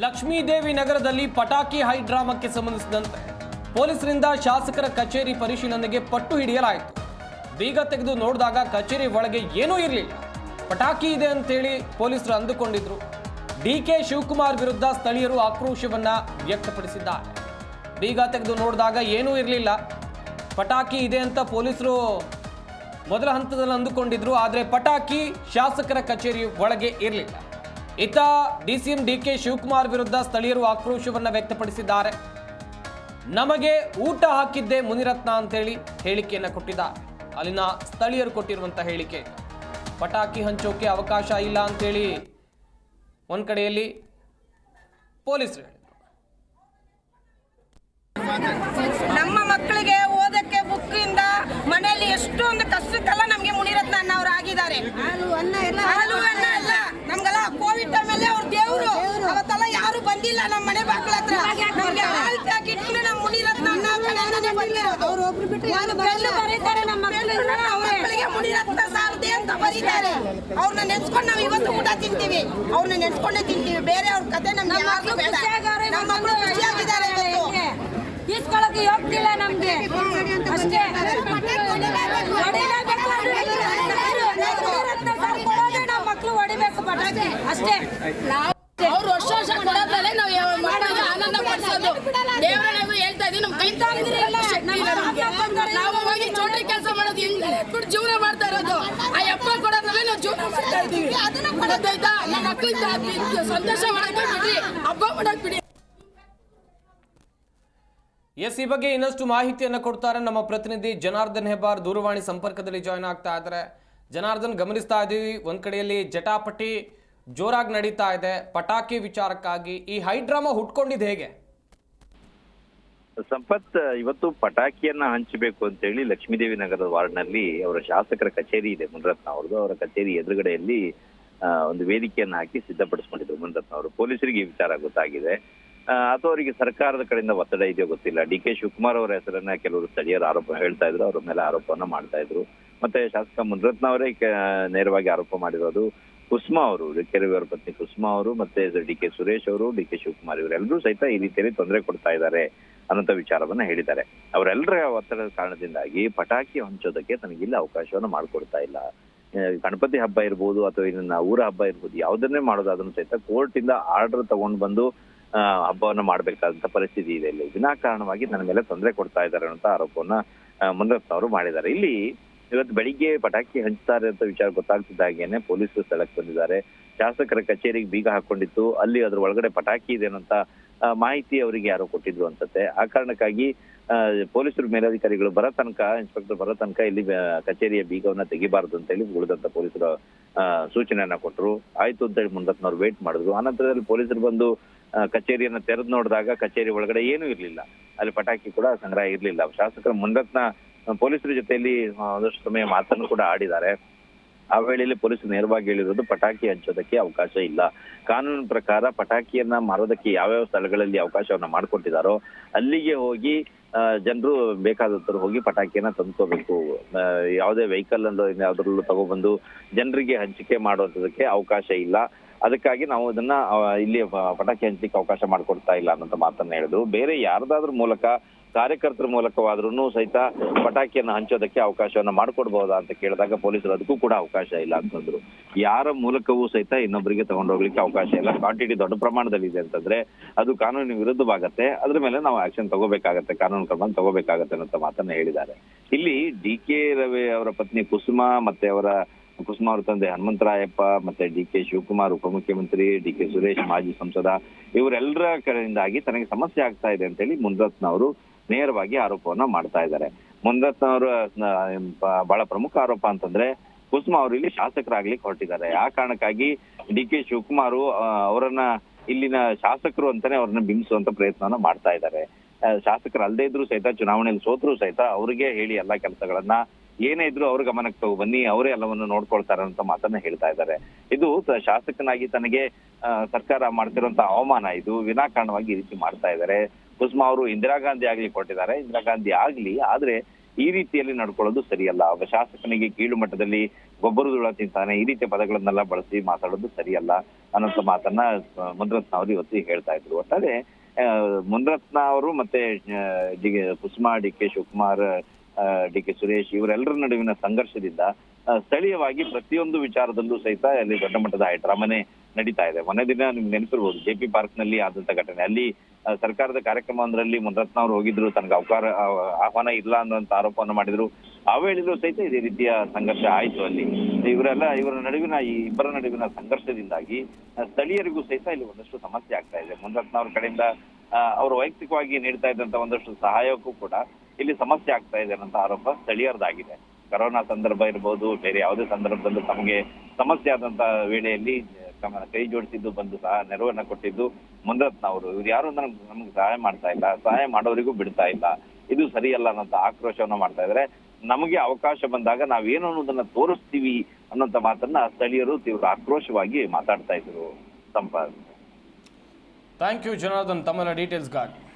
ಲಕ್ಷ್ಮೀದೇವಿ ನಗರದಲ್ಲಿ ಪಟಾಕಿ ಹೈ ಡ್ರಾಮಕ್ಕೆ ಸಂಬಂಧಿಸಿದಂತೆ ಪೊಲೀಸರಿಂದ ಶಾಸಕರ ಕಚೇರಿ ಪರಿಶೀಲನೆಗೆ ಪಟ್ಟು ಹಿಡಿಯಲಾಯಿತು. ಬೀಗ ತೆಗೆದು ನೋಡಿದಾಗ ಕಚೇರಿ ಒಳಗೆ ಏನೂ ಇರಲಿಲ್ಲ. ಪಟಾಕಿ ಇದೆ ಅಂತೇಳಿ ಪೊಲೀಸರು ಅಂದುಕೊಂಡಿದ್ರು. ಡಿ ಕೆ ಶಿವಕುಮಾರ್ ವಿರುದ್ಧ ಸ್ಥಳೀಯರು ಆಕ್ರೋಶವನ್ನ ವ್ಯಕ್ತಪಡಿಸಿದ್ದಾರೆ. ಬೀಗ ತೆಗೆದು ನೋಡಿದಾಗ ಏನೂ ಇರಲಿಲ್ಲ. ಪಟಾಕಿ ಇದೆ ಅಂತ ಪೊಲೀಸರು ಮೊದಲ ಹಂತದಲ್ಲಿ ಅಂದುಕೊಂಡಿದ್ರು, ಆದರೆ ಪಟಾಕಿ ಶಾಸಕರ ಕಚೇರಿ ಒಳಗೆ ಇರಲಿಲ್ಲ. ಇತ್ತ ಡಿಸಿಎಂ ಡಿಕೆ ಶಿವಕುಮಾರ್ ವಿರುದ್ಧ ಸ್ಥಳೀಯರು ಆಕ್ರೋಶವನ್ನ ವ್ಯಕ್ತಪಡಿಸಿದ್ದಾರೆ. ನಮಗೆ ಊಟ ಹಾಕಿದ್ದೆ ಮುನಿರತ್ನ ಅಂತೇಳಿ ಹೇಳಿಕೆಯನ್ನ ಕೊಟ್ಟಿದ್ದಾರೆ. ಅಲ್ಲಿನ ಸ್ಥಳೀಯರು ಕೊಟ್ಟಿರುವಂತ ಹೇಳಿಕೆ. ಪಟಾಕಿ ಹಂಚೋಕೆ ಅವಕಾಶ ಇಲ್ಲ ಅಂತೇಳಿ ಒಂದ್ ಕಡೆಯಲ್ಲಿ ಪೊಲೀಸರು ನಮ್ಮ ಮಕ್ಕಳಿಗೆ ಓದಕ್ಕೆ ಬುಕ್ಕಿಂದ ಮನೆಯಲ್ಲಿ ಎಷ್ಟೊಂದು ಕಷ್ಟಕ್ಕೆಲ್ಲ ನಮ್ಗೆ ಮುನಿರತ್ನ ಅಣ್ಣ ಅವ್ರು ಆಗಿದ್ದಾರೆ ಹಾಲು ಅನ್ನ ಎಲ್ಲ ನಮ್ಗೆಲ್ಲ ಕೋವಿಡ್ ಟೈಮಲ್ಲಿ ಅವ್ರ ದೇವ್ರು ಅವತ್ತೆಲ್ಲ ಯಾರು ಬಂದಿಲ್ಲ ನಮ್ಮ ಮನೆ ಬಾಗ್ಲ ಹತ್ರ ನಮ್ಗೆ ಹಾಲ್ ಪ್ಯಾಕೆಟ್ ನಮ್ಮ ಮುನಿರತ್ನ ಅಣ್ಣ ಕಡೆಯಿಂದನೇ ಬಿಟ್ಟು ಬರೀತಾರೆ ನಮ್ಮ ಮಕ್ಕಳಿಗೆ ನಮ್ಮ ಮಕ್ಕಳಿಗೆ ಮುನಿರತ್ನ ಸಾರದೆ ಅಂತ ಬರೀತಾರೆ ಅವ್ರನ್ನ ನೆನ್ಸ್ಕೊಂಡು ನಾವು ಇವತ್ತು ಊಟ ತಿಂತೀವಿ ಅವ್ರನ್ನ ನೆನ್ಸ್ಕೊಂಡೇ ತಿಂತೀವಿ ಬೇರೆ ಅವ್ರ ಕತೆ ನಮ್ಗೆ ಯಾರು ಬೇಡ ನಮ್ಮ ಮಕ್ಕಳು ಖುಷಿಯಾಗಿದ್ದಾರೆ ಇವತ್ತು ಈಸ್ಕೊಳಕ್ಕೆ ಹೋಗ್ತಿಲ್ಲ ನಮ್ಗೆ ಅಷ್ಟೇ ಹೊಡಿಲೇಬೇಕು ನಮ್ಮ ಮಕ್ಕಳು ಹೊಡಿಬೇಕು ಪಟಾಕಿ ಅಷ್ಟೇ ಅವ್ರು ವರ್ಷ ವರ್ಷ ಕೊಡೋದ್ರಲ್ಲೇ ನಾವು ಯಾವ- ಮಾಡೋದು ಆನಂದ ಪಡಿಸೋದು ದೇವರ ನಾವು ಹೇಳ್ತಾ ಇದೀವಿ ನಮ್ ಕೈ ತಾಳಿದ್ರಲ್ಲ ಶಕ್ತಿ ಇಲ್ಲ ನಮ್ಗೆ ನಾವು ಹೋಗಿ ಚೋಟ್ರಿ ಕೆಲಸ ಮಾಡೋದು ಹೆಂಗ್ ಕೊಟ್ಟು ಜೀವನ ಮಾಡ್ತಾ ಇರೋದು ಆ ಯಪ್ಪ ಕೊಡೋದ್ರಲ್ಲೇ ನಾವು ಗೊತ್ತಾಯ್ತಾ ಸಂತೋಷ ಮಾಡಕ್ಕೆ ಬಿಡಿ ಹಬ್ಬ ಮಾಡಕ್ ಬಿಡಿ. ಎಸ್ ಈ ಬಗ್ಗೆ ಇನ್ನಷ್ಟು ಮಾಹಿತಿಯನ್ನು ಕೊಡ್ತಾರೆ ನಮ್ಮ ಪ್ರತಿನಿಧಿ ಜನಾರ್ದನ್ ಹೆಬ್ಬಾರ್. ದೂರವಾಣಿ ಸಂಪರ್ಕದಲ್ಲಿ ಜಾಯ್ನ್ ಆಗ್ತಾ ಇದ್ದಾರೆ. ಜನಾರ್ದನ್ ಗಮನಿಸ್ತಾ ಇದ್ದೀವಿ ಒಂದ್ ಕಡೆಯಲ್ಲಿ ಜಟಾಪಟಿ ಜೋರಾಗಿ ನಡೀತಾ ಇದೆ. ಪಟಾಕಿ ವಿಚಾರಕ್ಕಾಗಿ ಈ ಹೈಡ್ರಾಮಾ ಹುಟ್ಕೊಂಡಿದ್ದು ಹೇಗೆ? ಸಂಪತ್ ಇವತ್ತು ಪಟಾಕಿಯನ್ನ ಹಂಚಬೇಕು ಅಂತೇಳಿ ಲಕ್ಷ್ಮೀದೇವಿ ನಗರದ ವಾರ್ಡ್ನಲ್ಲಿ ಅವರ ಶಾಸಕರ ಕಚೇರಿ ಇದೆ. ಮುನರತ್ನ ಅವ್ರದ್ದು ಅವರ ಕಚೇರಿ ಎದುರುಗಡೆಯಲ್ಲಿ ಒಂದು ವೇದಿಕೆಯನ್ನ ಹಾಕಿ ಸಿದ್ಧಪಡಿಸ್ಕೊಂಡಿದ್ರು ಮುನರತ್ನ ಅವರು ಪೊಲೀಸರಿಗೆ ಈ ವಿಚಾರ ಗೊತ್ತಾಗಿದೆ. ಅಥವಾ ಅವರಿಗೆ ಸರ್ಕಾರದ ಕಡೆಯಿಂದ ಒತ್ತಡ ಇದೆಯೋ ಗೊತ್ತಿಲ್ಲ. ಡಿ ಕೆ ಶಿವಕುಮಾರ್ ಅವರ ಹೆಸರನ್ನ ಕೆಲವರು ಸ್ಥಳೀಯರು ಆರೋಪ ಹೇಳ್ತಾ ಇದ್ರು. ಅವರ ಮೇಲೆ ಆರೋಪವನ್ನ ಮಾಡ್ತಾ ಇದ್ರು. ಮತ್ತೆ ಶಾಸಕ ಮುನರತ್ನ ಅವರೇ ನೇರವಾಗಿ ಆರೋಪ ಮಾಡಿರೋದು ಕುಸ್ಮಾ ಅವರು ಕೆರವಿ ಅವರ ಪತ್ನಿ ಕುಸ್ಮಾ ಅವರು, ಮತ್ತೆ ಡಿ ಕೆ ಸುರೇಶ್ ಅವರು, ಡಿ ಕೆ ಶಿವಕುಮಾರ್ ಇವರೆಲ್ಲರೂ ಸಹಿತ ಈ ರೀತಿಯಲ್ಲಿ ತೊಂದರೆ ಕೊಡ್ತಾ ಇದ್ದಾರೆ. ಅನ್ನೋಂಥ ವಿಚಾರವನ್ನ ಹೇಳಿದ್ದಾರೆ. ಅವರೆಲ್ಲರ ಒತ್ತಡದ ಕಾರಣದಿಂದಾಗಿ ಪಟಾಕಿ ಹಂಚೋದಕ್ಕೆ ತನಗಿಲ್ಲ ಅವಕಾಶವನ್ನು ಮಾಡಿಕೊಡ್ತಾ ಇಲ್ಲ. ಗಣಪತಿ ಹಬ್ಬ ಇರ್ಬೋದು ಅಥವಾ ಇದನ್ನ ಊರ ಹಬ್ಬ ಇರ್ಬೋದು ಯಾವುದನ್ನೇ ಮಾಡೋದಾದ್ರೂ ಸಹಿತ ಕೋರ್ಟ್ ಇಂದ ಆರ್ಡರ್ ತಗೊಂಡ್ ಬಂದು ಹಬ್ಬವನ್ನು ಮಾಡ್ಬೇಕಾದಂತ ಪರಿಸ್ಥಿತಿ ಇದೆ ಇಲ್ಲಿ. ವಿನಾಕಾರಣವಾಗಿ ನನ್ನ ಮೇಲೆ ತೊಂದರೆ ಕೊಡ್ತಾ ಇದ್ದಾರೆ ಅಂತ ಆರೋಪವನ್ನ ಮುನರತ್ನ ಅವರು ಮಾಡಿದ್ದಾರೆ. ಇಲ್ಲಿ ಇವತ್ತು ಬೆಳಿಗ್ಗೆ ಪಟಾಕಿ ಹಂಚ್ತಾರೆ ಅಂತ ವಿಚಾರ ಗೊತ್ತಾಗ್ತಿದ್ದಾಗೇನೆ ಪೊಲೀಸರು ಸ್ಥಳಕ್ಕೆ ಬಂದಿದ್ದಾರೆ. ಶಾಸಕರ ಕಚೇರಿಗೆ ಬೀಗ ಹಾಕೊಂಡಿತ್ತು. ಅಲ್ಲಿ ಅದ್ರ ಒಳಗಡೆ ಪಟಾಕಿ ಇದೆ ಅನ್ನೋಂತ ಆ, ಮಾಹಿತಿ ಅವರಿಗೆ ಯಾರೋ ಕೊಟ್ಟಿದ್ರು ಅನ್ಸುತ್ತೆ. ಆ ಕಾರಣಕ್ಕಾಗಿ ಪೊಲೀಸರು ಮೇಲಧಿಕಾರಿಗಳು ಬರೋ ತನಕ, ಇನ್ಸ್ಪೆಕ್ಟರ್ ಬರೋ ತನಕ ಇಲ್ಲಿ ಕಚೇರಿಯ ಬೀಗವನ್ನ ತೆಗಿಬಾರದು ಅಂತ ಹೇಳಿ ಉಳಿದಂತ ಪೊಲೀಸರು ಸೂಚನೆಯನ್ನ ಕೊಟ್ಟರು ಆಯ್ತು ಅಂತ ಹೇಳಿ ಮುನ್ರತ್ನವ್ರು ವೇಟ್ ಮಾಡಿದ್ರು. ಆನಂತರದಲ್ಲಿ ಪೊಲೀಸರು ಬಂದು ಕಚೇರಿಯನ್ನ ತೆರೆದು ನೋಡಿದಾಗ ಕಚೇರಿ ಒಳಗಡೆ ಏನೂ ಇರಲಿಲ್ಲ. ಅಲ್ಲಿ ಪಟಾಕಿ ಕೂಡ ಸಂಗ್ರಹ ಇರಲಿಲ್ಲ. ಶಾಸಕರ ಮುನ್ರತ್ನ ಪೊಲೀಸರ ಜೊತೆಯಲ್ಲಿ ಒಂದಷ್ಟು ಸಮಯ ಮಾತನ್ನು ಕೂಡ ಆಡಿದ್ದಾರೆ. ಆ ವೇಳೆಯಲ್ಲಿ ಪೊಲೀಸರು ನೇರವಾಗಿ ಹೇಳಿರೋದು ಪಟಾಕಿ ಹಂಚೋದಕ್ಕೆ ಅವಕಾಶ ಇಲ್ಲ. ಕಾನೂನು ಪ್ರಕಾರ ಪಟಾಕಿಯನ್ನ ಮಾರೋದಕ್ಕೆ ಯಾವ್ಯಾವ ಸ್ಥಳಗಳಲ್ಲಿ ಅವಕಾಶವನ್ನ ಮಾಡಿಕೊಟ್ಟಿದಾರೋ ಅಲ್ಲಿಗೆ ಹೋಗಿ ಜನರು ಬೇಕಾದವರು ಹೋಗಿ ಪಟಾಕಿಯನ್ನ ತಂದ್ಕೋಬೇಕು. ಯಾವುದೇ ವೆಹಿಕಲ್ ಅಲ್ಲೋ ಯಾವ್ದ್ರಲ್ಲೂ ತಗೊಬಂದು ಜನರಿಗೆ ಹಂಚಿಕೆ ಮಾಡುವಂತದಕ್ಕೆ ಅವಕಾಶ ಇಲ್ಲ. ಅದಕ್ಕಾಗಿ ನಾವು ಅದನ್ನ ಇಲ್ಲಿ ಪಟಾಕಿ ಹಂಚಲಿಕ್ಕೆ ಅವಕಾಶ ಮಾಡಿಕೊಡ್ತಾ ಇಲ್ಲ ಅನ್ನೋಂಥ ಮಾತನ್ನ ಹೇಳಿದ್ರು ಬೇರೆ ಯಾರ್ದಾದ್ರ ಮೂಲಕ ಕಾರ್ಯಕರ್ತರ ಮೂಲಕವಾದ್ರೂ ಸಹಿತ ಪಟಾಕಿಯನ್ನ ಹಂಚೋದಕ್ಕೆ ಅವಕಾಶವನ್ನ ಮಾಡ್ಕೊಡ್ಬಹುದಾ ಅಂತ ಕೇಳಿದಾಗ ಪೊಲೀಸರು ಅದಕ್ಕೂ ಕೂಡ ಅವಕಾಶ ಇಲ್ಲ ಅಂತಂದ್ರು ಯಾರ ಮೂಲಕವೂ ಸಹಿತ ಇನ್ನೊಬ್ಬರಿಗೆ ತಗೊಂಡೋಗ್ಲಿಕ್ಕೆ ಅವಕಾಶ ಇಲ್ಲ. ಕ್ವಾಂಟಿಟಿ ದೊಡ್ಡ ಪ್ರಮಾಣದಲ್ಲಿ ಇದೆ ಅಂತಂದ್ರೆ ಅದು ಕಾನೂನಿನ ವಿರುದ್ಧವಾಗತ್ತೆ. ಅದ್ರ ಮೇಲೆ ನಾವು ಆಕ್ಷನ್ ತಗೋಬೇಕಾಗತ್ತೆ, ಕಾನೂನು ಕ್ರಮ ತಗೋಬೇಕಾಗತ್ತೆ ಅಂತ ಮಾತನ್ನ ಹೇಳಿದ್ದಾರೆ. ಇಲ್ಲಿ ಡಿ ಕೆ ರವಿ ಅವರ ಪತ್ನಿ ಕುಸುಮಾ ಮತ್ತೆ ಅವರ ಕುಸುಮ ಅವರ ತಂದೆ ಹನುಮಂತರಾಯಪ್ಪ ಮತ್ತೆ ಡಿ ಕೆ ಶಿವಕುಮಾರ್ ಉಪಮುಖ್ಯಮಂತ್ರಿ ಡಿ ಕೆ ಸುರೇಶ್ ಮಾಜಿ ಸಂಸದ, ಇವರೆಲ್ಲರ ಕಡೆಯಿಂದಾಗಿ ತನಗೆ ಸಮಸ್ಯೆ ಆಗ್ತಾ ಇದೆ ಅಂತ ಹೇಳಿ ಮುನ್ರತ್ನ ಅವರು ನೇರವಾಗಿ ಆರೋಪವನ್ನ ಮಾಡ್ತಾ ಇದ್ದಾರೆ. ಮುನ್ರತ್ನ ಅವರ ಬಹಳ ಪ್ರಮುಖ ಆರೋಪ ಅಂತಂದ್ರೆ, ಕುಸುಮಾ ಅವರು ಇಲ್ಲಿ ಶಾಸಕರಾಗ್ಲಿಕ್ಕೆ ಹೊರಟಿದ್ದಾರೆ. ಆ ಕಾರಣಕ್ಕಾಗಿ ಡಿ ಕೆ ಶಿವಕುಮಾರ್ ಅವರನ್ನ ಇಲ್ಲಿನ ಶಾಸಕರು ಅಂತಾನೆ ಅವ್ರನ್ನ ಬಿಂಬಿಸುವಂತ ಪ್ರಯತ್ನವನ್ನ ಮಾಡ್ತಾ ಇದ್ದಾರೆ. ಶಾಸಕರು ಅಲ್ಲದೆ ಇದ್ರು ಸಹಿತ, ಚುನಾವಣೆಯಲ್ಲಿ ಸೋತ್ರು ಸಹಿತ ಅವ್ರಿಗೆ ಹೇಳಿ ಎಲ್ಲಾ ಕೆಲಸಗಳನ್ನ, ಏನೇ ಇದ್ರು ಅವ್ರ ಗಮನಕ್ಕೆ ತಗೋ ಬನ್ನಿ, ಅವರೇ ಎಲ್ಲವನ್ನು ನೋಡ್ಕೊಳ್ತಾರೆ ಅಂತ ಮಾತನ್ನ ಹೇಳ್ತಾ ಇದ್ದಾರೆ. ಇದು ಶಾಸಕನಾಗಿ ತನಗೆ ಸರ್ಕಾರ ಮಾಡ್ತಿರುವಂತ ಅವಮಾನ. ಇದು ವಿನಾಕಾರಣವಾಗಿ ಈ ರೀತಿ ಮಾಡ್ತಾ ಇದ್ದಾರೆ. ಕುಸುಮಾ ಅವರು ಇಂದಿರಾ ಗಾಂಧಿ ಆಗ್ಲಿ ಕೊಟ್ಟಿದ್ದಾರೆ ಇಂದಿರಾ ಗಾಂಧಿ ಆಗ್ಲಿ ಆದ್ರೆ ಈ ರೀತಿಯಲ್ಲಿ ನಡ್ಕೊಳ್ಳೋದು ಸರಿಯಲ್ಲ. ಒಬ್ಬ ಶಾಸಕನಿಗೆ ಕೀಳು ಮಟ್ಟದಲ್ಲಿ ಗೊಬ್ಬರದುಳ ತಿಂತಾನೆ ಈ ರೀತಿಯ ಪದಗಳನ್ನೆಲ್ಲ ಬಳಸಿ ಮಾತಾಡೋದು ಸರಿಯಲ್ಲ ಅನ್ನೋಂಥ ಮಾತನ್ನ ಮುನರತ್ನ ಅವರು ಇವತ್ತು ಹೇಳ್ತಾ ಇದ್ರು. ಒಟ್ಟಾರೆ ಮುನಿರತ್ನ ಅವರು ಮತ್ತೆ D Kusuma D K Shivakumar D K Suresh ಇವರೆಲ್ಲರ ನಡುವಿನ ಸಂಘರ್ಷದಿಂದ ಸ್ಥಳೀಯವಾಗಿ ಪ್ರತಿಯೊಂದು ವಿಚಾರದಲ್ಲೂ ಸಹಿತ ಅಲ್ಲಿ ದೊಡ್ಡ ಮಟ್ಟದ ಹೈಡ್ರಾಮನೆ ನಡೀತಾ ಇದೆ. ಮೊನ್ನೆ ದಿನ ನಿಮ್ಗೆ ನೆನಪಿರ್ಬೋದು ಜೆ ಪಿ ಪಾರ್ಕ್ನಲ್ಲಿ ಆದಂತ ಘಟನೆ. ಅಲ್ಲಿ ಸರ್ಕಾರದ ಕಾರ್ಯಕ್ರಮವೊಂದರಲ್ಲಿ ಮುನರತ್ನ ಅವರು ಹೋಗಿದ್ರು, ತನಗೆ ಅವಕಾರ ಆಹ್ವಾನ ಇಲ್ಲ ಅನ್ನುವಂತ ಆರೋಪವನ್ನು ಮಾಡಿದ್ರು. ಆ ವೇಳೆಯಲ್ಲೂ ಸಹಿತ ಇದೇ ರೀತಿಯ ಸಂಘರ್ಷ ಆಯಿತು ಅಲ್ಲಿ. ಇವರೆಲ್ಲ, ಇವರ ನಡುವಿನ ಈ ಇಬ್ಬರ ನಡುವಿನ ಸಂಘರ್ಷದಿಂದಾಗಿ ಸ್ಥಳೀಯರಿಗೂ ಸಹಿತ ಇಲ್ಲಿ ಒಂದಷ್ಟು ಸಮಸ್ಯೆ ಆಗ್ತಾ ಇದೆ. ಮುನರತ್ನ ಅವ್ರ ಕಡೆಯಿಂದ ಅವರು ವೈಯಕ್ತಿಕವಾಗಿ ನೀಡ್ತಾ ಇದ್ದಂತ ಒಂದಷ್ಟು ಸಹಾಯಕ್ಕೂ ಕೂಡ ಇಲ್ಲಿ ಸಮಸ್ಯೆ ಆಗ್ತಾ ಇದೆ ಅನ್ನೋ ಆರೋಪ ಸ್ಥಳೀಯರದಾಗಿದೆ. ಕರೋನಾ ಸಂದರ್ಭ ಇರಬಹುದು ಬೇರೆ ಯಾವುದೇ ಸಂದರ್ಭದಲ್ಲೂ ತಮಗೆ ಸಮಸ್ಯೆ ಆದಂತ ವೇಳೆಯಲ್ಲಿ ಕೈ ಜೋಡಿಸಿದ್ದು ಬಂದು ಸಹ ನೆರವನ್ನ ಕೊಟ್ಟಿದ್ದು. ಮುನಿರತ್ನ ಅವರು ಇವ್ರು ಯಾರು ನಮ್ಗೆ ನಮ್ಗೆ ಸಹಾಯ ಮಾಡ್ತಾ ಇಲ್ಲ, ಸಹಾಯ ಮಾಡೋರಿಗೂ ಬಿಡ್ತಾ ಇಲ್ಲ. ಇದು ಸರಿಯಲ್ಲ ಅನ್ನೋಂತ ಆಕ್ರೋಶವನ್ನ ಮಾಡ್ತಾ ಇದ್ರೆ. ನಮಗೆ ಅವಕಾಶ ಬಂದಾಗ ನಾವೇನು ಅನ್ನೋದನ್ನ ತೋರಿಸ್ತೀವಿ ಅನ್ನೋಂತ ಮಾತನ್ನ ಸ್ಥಳೀಯರು ತೀವ್ರ ಆಕ್ರೋಶವಾಗಿ ಮಾತಾಡ್ತಾ ಇದ್ರು. ಸಂಪಾದ ಥ್ಯಾಂಕ್ ಯು ಜನಾರ್ದನ್ ತಮ್ಮ ಡೀಟೇಲ್ಸ್ಗಾಗಿ